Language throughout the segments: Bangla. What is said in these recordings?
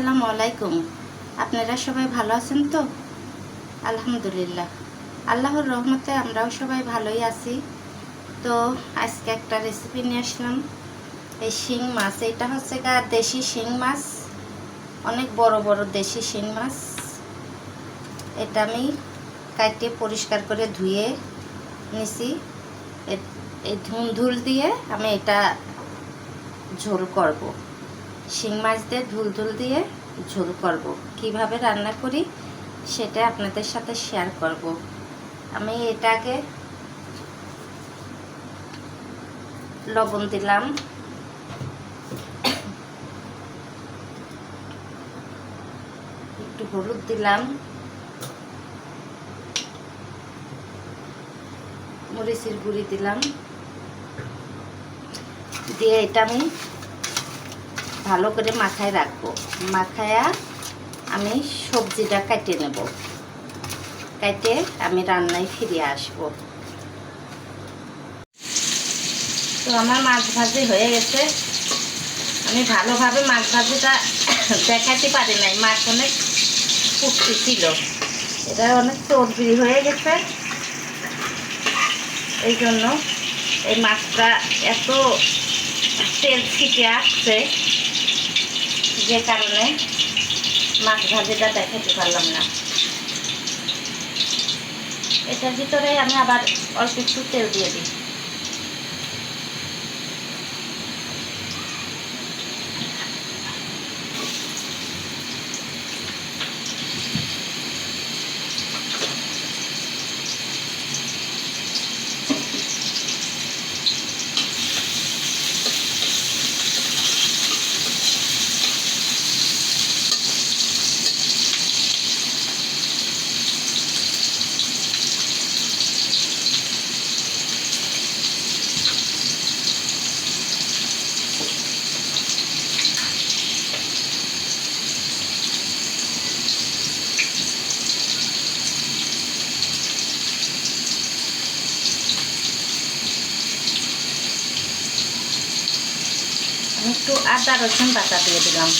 আসসালামু আলাইকুম। আপনারা সবাই ভালো আছেন তো? আলহামদুলিল্লাহ। আল্লাহর রহমতে আমরাও সবাই ভালোই আছি। তো আজকে একটা রেসিপি নিয়ে আসলাম। এই শিং মাছ, এটা হচ্ছে গা দেশি শিং মাছ। অনেক বড় বড় দেশি শিং মাছ। এটা আমি কাটে পরিষ্কার করে ধুয়ে নিছি। এই ধুন ধুল দিয়ে আমি এটা ঝোল করব। শিং মাছ দিয়ে ধুল ধুল দিয়ে ঝোল করব। কীভাবে রান্না করি সেটা আপনাদের সাথে শেয়ার করব। আমি এটাকে লবণ দিলাম। একটু হলুদ দিলাম। মরিচের গুঁড়ি দিলাম। দিয়ে এটা আমি ভালো করে মাখায় রাখব। মাখায়া আমি সবজিটা কাটিয়ে নেব। কাটে আমি রান্নায় ফিরে আসব। তো আমার মাছ ভাজি হয়ে গেছে। আমি ভালোভাবে মাছ ভাজিটা দেখাতে পারি নাই। মাছ অনেক ফুটতি ছিল। এটা অনেক চর্বি হয়ে গেছে। এই জন্য এই মাছটা এত তেল ছিটে আসছে। যে কারণে মাছ ভাজিটা দেখাতে পারলাম না। এটার ভিতরে আমি আবার অল্প একটু তেল দিয়ে দিই। একটু আদা রসুন বাটা দিয়ে দিলাম।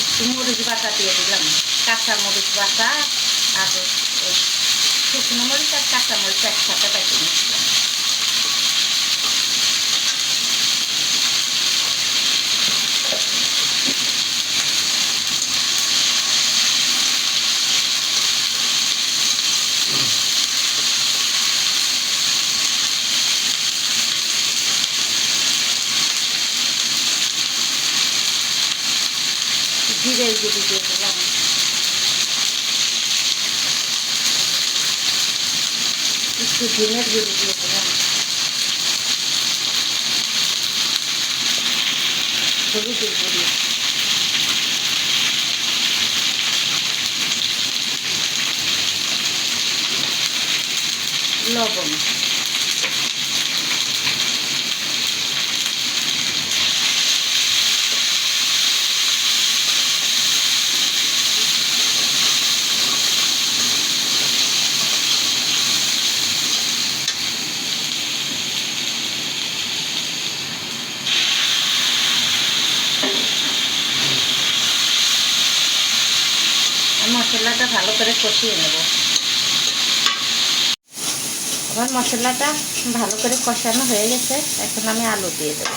একটু মরিচ বাটা দিয়ে দিলাম। কাঁচা মরিচ বাটা আর শুকনো মরিচ আর কাঁচা মরিচ একসাথে বেটে নিচ্ছিলাম জিরের গুঁড়ি দিয়ে দিলাম। একটু ডিমের গুঁড়ি দিয়ে দিলাম হলুদের গুঁড়ি লবণ আর মশলাটা ভালো করে কষিয়ে নেব। আমার মশলাটা ভালো করে কষানো হয়ে গেছে। এখন আমি আলু দিয়ে দেবো।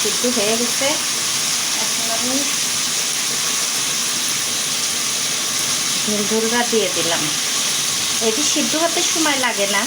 সিদ্ধ হয়ে গেছে। এখন আমি দুর্গা দিয়ে দিলাম এটি সিদ্ধ হতে সময় লাগে না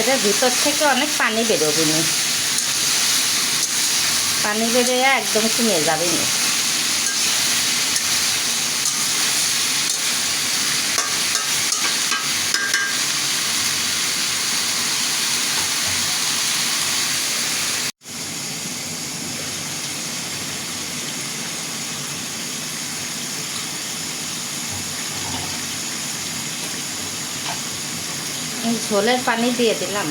এটা ভিতর থেকে অনেক পানি বেরোবেনি পানি বেরোয়া একদম কমে যাবে ঝোলের পানি দিয়ে দিলাম।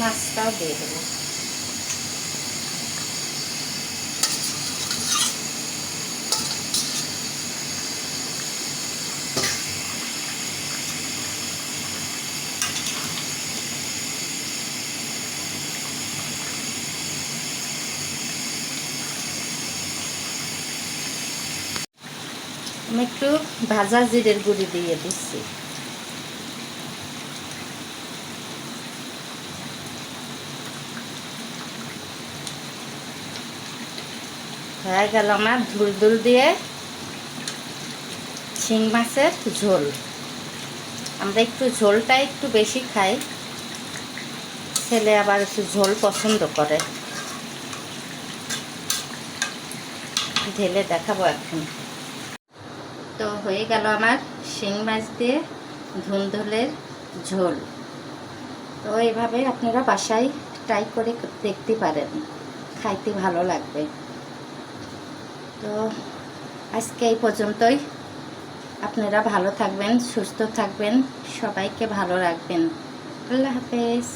মাছটাও দিয়ে দেবো। আমি একটু ভাজা জিরের গুঁড়ি দিয়ে দিচ্ছি। হয়ে গেল আমার ধুল ধুল দিয়ে শিং মাছের ঝোল। আমরা একটু ঝোলটা একটু বেশি খাই। ছেলে আবার একটু ঝোল পছন্দ করে। ঢেলে দেখাবো এখন। তো হয়ে গেল আমার শিং মাছ দিয়ে ধুন্দুলের ঝোল। তো এভাবে আপনারা বাসায় ট্রাই করে দেখতে পারেন, খাইতে ভালো লাগবে। তো আজকে এই পর্যন্তই। আপনারা ভালো থাকবেন, সুস্থ থাকবেন, সবাইকে ভালো রাখবেন। আল্লাহ হাফেজ।